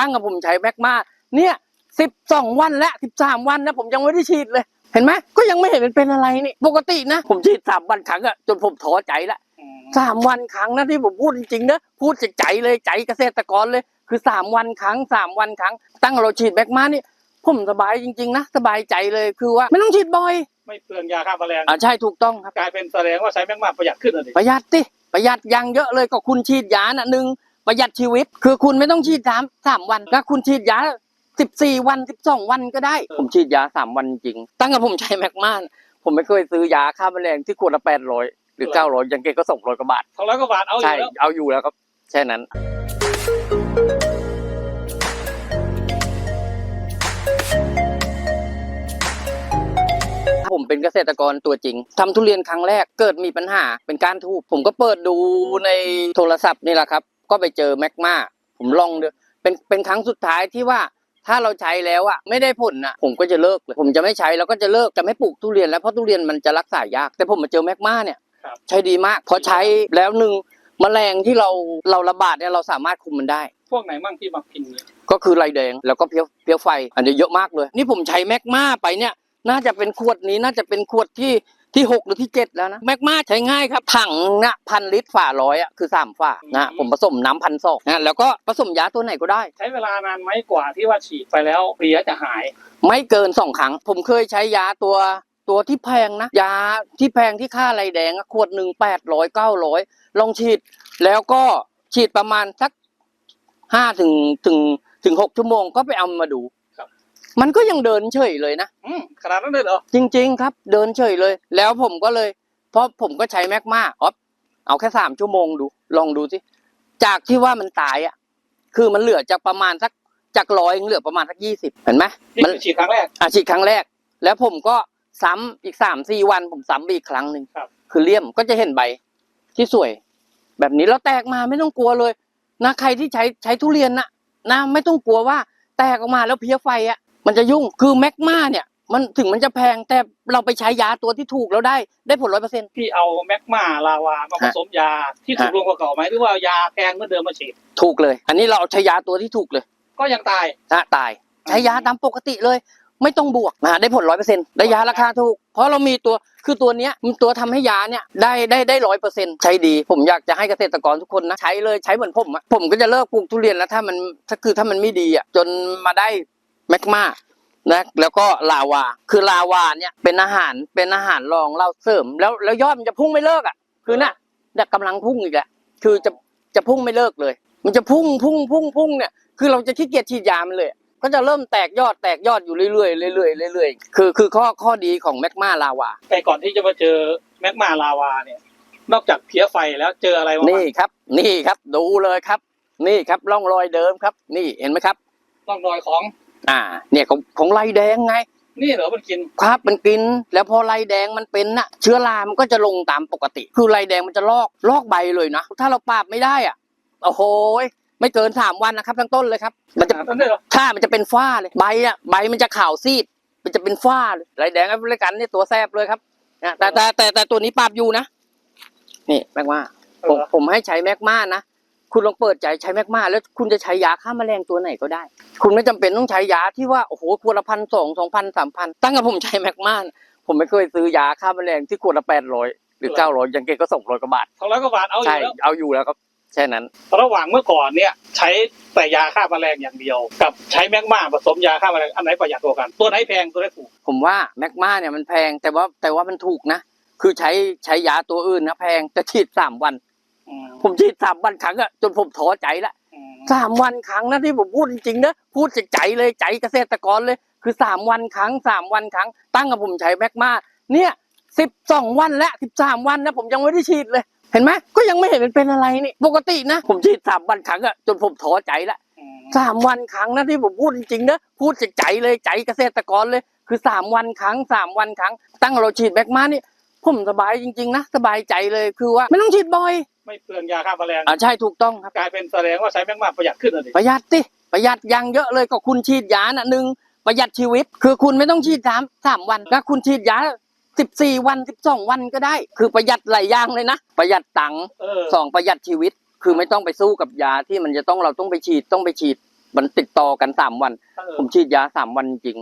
ตั้งกับผมใช้แมกมาเนี่ยสิบสองวันและสิบสามวันนะผมยังไม่ได้ฉีดเลย เห็นไหมก็ยังไม่เห็นมันเป็นอะไรนี่ ปกตินะ ผมฉีดสามวันครั้งอะจนผมท้อใจละอืมสามวันครั้งนะที่ผมพูดจริงๆนะพูดจากใจเลยใจเกษตรกรเลย คือสามวันครั้งสามวันครั้ง ตั้งเราฉีดแมกมานี่ผมสบายจริงๆนะสบายใจเลยคือว่าไม่ต้องฉีดบ่อย ไม่เปลืองยาฆ่าแมลงอ่าใช่ถูกต้องครับกลายเป็นแสดงว่าใช้แมกมาประหยัดขึ้นเลยประหยัดติประหยัดอยังเยอะเลยก็คุณฉีดยาน่ะหนึ่ง ประหยัดชีวิต คือคุณไม่ต้องฉีดสามสามวันแล้วคุณฉีดยาสิบสี่วันสิบสองวันก็ได้ ผมฉีดยาสามวันจริง ตั้งแต่ผมใช้แมกมาผมไม่เคยซื้อยาฆ่าแมลงที่ขวดละแปดร้อยหรือเก้าร้อยยังเกก็ส่งร้อยกว่าบาทสองร้อยกว่าบาทเอาอใช่ยู่แล้วเอาอยู่แล้วครับแค่นั้นผมเป็นเกษตรกรตัวจริงทำทุเรียนครั้งแรกเกิดมีปัญหาเป็นการทูบผมก็เปิดดูในโทรศัพท์นี่แหละครับ ก็ไปเจอแมกมาผมลองดูเป็นเป็นครั้งสุดท้ายที่ว่าถ้าเราใช้แล้วอะไม่ได้ผลอะผมก็จะเลิกเลย ผมจะไม่ใช้แล้วก็จะเลิกจะไม่ปลูกทุเรียนแล้วเพราะทุเรียนมันจะรักษายาก แต่ผมมาเจอแมกมาเนี่ยครับใช้ดีมาก พอใช้แล้วหนึ่งแมลงที่เราเราระบาดเนี่ยเราสามารถคุมมันได้ พวกไหนมั่งที่มาพินเนี่ยก็คือไรแดงแล้วก็เพี้ยวเพี้ยวไฟ อันนี้เยอะมากเลย นี่ผมใช้แมกมาไปเนี่ย น่าจะเป็นขวดนี้น่าจะเป็นขวดที่ ที่หกหรือที่เจ็ดแล้วนะแมกมาใช้ง่ายครับถังนะพันลิตรฝาร้อยอะคือสามฝานะผมผสมน้ำพันซอกนะแล้วก็ผสมยาตัวไหนก็ได้ ใช้เวลานานไหมกว่าที่ว่าฉีดไปแล้วเพลียจะหาย ไม่เกินสองครั้ง ผมเคยใช้ยาตัวตัวที่แพงนะ ยาที่แพงที่ค่าไรแดงอะขวดหนึ่งแปดร้อยเก้าร้อยลองฉีด แล้วก็ฉีดประมาณสักห้าถึงถึงถึงหกชั่วโมงก็ไปเอามาดูครับ มันก็ยังเดินเฉยเลยนะอืมขนาดนั้นเลยเหรอจริง ๆ ครับ เดินเฉยเลย แล้วผมก็เลย เพราะผมก็ใช้แมกมาอ๋อเอาแค่สามชั่วโมงดู ลองดูสิจากที่ว่ามันตายอะ คือมันเหลือจากประมาณสักจากร้อยเหลือประมาณสักยี่สิบเห็นไหมนี่มันคือฉีดครั้งแรกอาฉีดครั้งแรก แล้วผมก็ซ้ำอีกสามสี่วันผมซ้ำไปอีกครั้งหนึ่งครับ คือเลี่ยมก็จะเห็นใบที่สวย แบบนี้แล้วแตกมาไม่ต้องกลัวเลยนะใครที่ใช้ใช้ทุเรียนนะนะไม่ต้องกลัวว่าแตกออกมาแล้วเพี้ยไฟอะ มันจะยุ่งคือแมกมาเนี่ย มันถึงมันจะแพงแต่เราไปใช้ยาตัวที่ถูกแล้วได้ได้ผลร้อยเปอร์เซ็นต์พี่เอาแมกมาลาวามาผสมยาที่ถูกฮะลงกว่าเก่าไหมหรือว่ายาแพงเมื่อเดิมมาฉีดถูกเลย อันนี้เราเอาใช้ยาตัวที่ถูกเลย ก็ยังตายนะตายใช้ยาตามปกติเลย ไม่ต้องบวกนะได้ผลร้อยเปอร์เซ็นต์ได้ยาราคาถูก เพราะเรามีตัวคือตัวเนี้ยมันตัวทำให้ยาเนี่ยได้ได้ได้ร้อยเปอร์เซ็นต์ใช้ดี ผมอยากจะให้เกษตรกรทุกคนนะใช้เลยใช้เหมือนผมอะผมก็จะเลิกปลูกทุเรียนแล้วถ้ามันถ้าคือถ้ามันไม่ดีอะจนมาได้ แมกมานะแล้วก็ลาวา คือลาวาเนี่ยเป็นอาหารเป็นอาหารรองเราเสริม แล้วแล้วยอดมันจะพุ่งไม่เลิกอะคือน่ะเนี่ยกำลังพุ่งอีกแหละคือจะจะพุ่งไม่เลิกเลย มันจะพุ่งพุ่งพุ่งพุ่งเนี่ยคือเราจะขี้เกียจฉีดยามันเลย ก็จะเริ่มแตกยอดแตกยอดอยู่เรื่อยๆเรื่อยๆเรื่อยๆคือคือข้อข้อดีของแมกมาลาวา แต่ก่อนที่จะมาเจอแมกมาลาวาเนี่ย นอกจากเพลี้ยไฟแล้วเจออะไรบ้างนี่ครับ นี่ครับดูเลยครับ นี่ครับร่องรอยเดิมครับ นี่เห็นไหมครับร่องรอยของ อ่า เนี่ยของของไรแดงไง นี่เหรอมันกิน ครับมันกิน แล้วพอไรแดงมันเป็นน่ะ เชื้อรามันก็จะลงตามปกติ คือไรแดงมันจะลอกลอกใบเลยนะ ถ้าเราปราบไม่ได้อะโอ้โหยไม่เกินสามวันนะครับ ทั้งต้นเลยครับ มันจะขนาดนั้นเลยเหรอ ถ้ามันจะเป็นฝ้าเลยใบอะใบมันจะขาวซีด มันจะเป็นฝ้าเลยไรแดงอะไรกันนี่ตัวแซบเลยครับนะแต่แต่แต่แต่ตัวนี้ปราบอยู่นะนี่แมกมาผมเหรอผมให้ใช้แมกมานะ คุณลองเปิดใจใช้แมกมาแล้วคุณจะใช้ยาฆ่าแมลงตัวไหนก็ได้ คุณไม่จำเป็นต้องใช้ยาที่ว่าโอ้โหขวดละพันสองสองพันสามพันตั้งแต่ผมใช้แมกมานะผมไม่เคยซื้อยาฆ่าแมลงที่ขวดละแปดร้อยหรือเก้าร้อยยังเกก็ส่งร้อยกว่าบาทสองร้อยกว่าบาทเอาอใช่ยู่แล้วเอาอยู่แล้วครับแค่นั้น ระหว่างเมื่อก่อนเนี่ยใช้แต่ยาฆ่าแมลงอย่างเดียว กับใช้แมกมาผสมยาฆ่าแมลงอันไหนประหยัดกว่ากัน ตัวไหนแพงตัวไหนถูก ผมว่าแมกมาเนี่ยมันแพงแต่ว่าแต่ว่ามันถูกนะ คือใช้ใช้ยาตัวอื่นนะแพงแต่ฉีดสามวันอืม ผมฉีดสามวันครั้งอะจนผมท้อใจละอืมสามวันครั้งนะที่ผมพูดจริงๆนะพูดจากใจเลยใจเกษตรกรเลย คือสามวันครั้งสามวันครั้ง ตั้งกับผมใช้แมกมาเนี่ยสิบสองวันและสิบสามวันนะผมยังไม่ได้ฉีดเลย เห็นไหมก็ยังไม่เห็นมันเป็นอะไรนี่ ปกตินะ ผมฉีดสามวันครั้งอะจนผมท้อใจละอืมสามวันครั้งนะที่ผมพูดจริงๆนะพูดจากใจเลยใจเกษตรกรเลย คือสามวันครั้งสามวันครั้ง ตั้งเราฉีดแบกมานี่ผมสบายจริงๆนะสบายใจเลยคือว่าไม่ต้องฉีดบ่อย ไม่เปลืองยาฆ่าแมลงอ่าใช่ถูกต้องครับ กลายเป็นแสดงว่าใช้แมกมาประหยัดขึ้นเลยประหยัดติประหยัดอยังเยอะเลยก็คุณฉีดยาน่ะหนึ่งประหยัดชีวิต คือคุณไม่ต้องฉีดสามสามวันแล้วคุณฉีดยาสิบสี่วันสิบสองวันก็ได้ คือประหยัดหลายอย่างเลยนะ ประหยัดตังค์เออสองประหยัดชีวิต คือไม่ต้องไปสู้กับยาที่มันจะต้องเราต้องไปฉีดต้องไปฉีดมันติดต่อกันสามวันเออผมฉีดยาสามวันจริง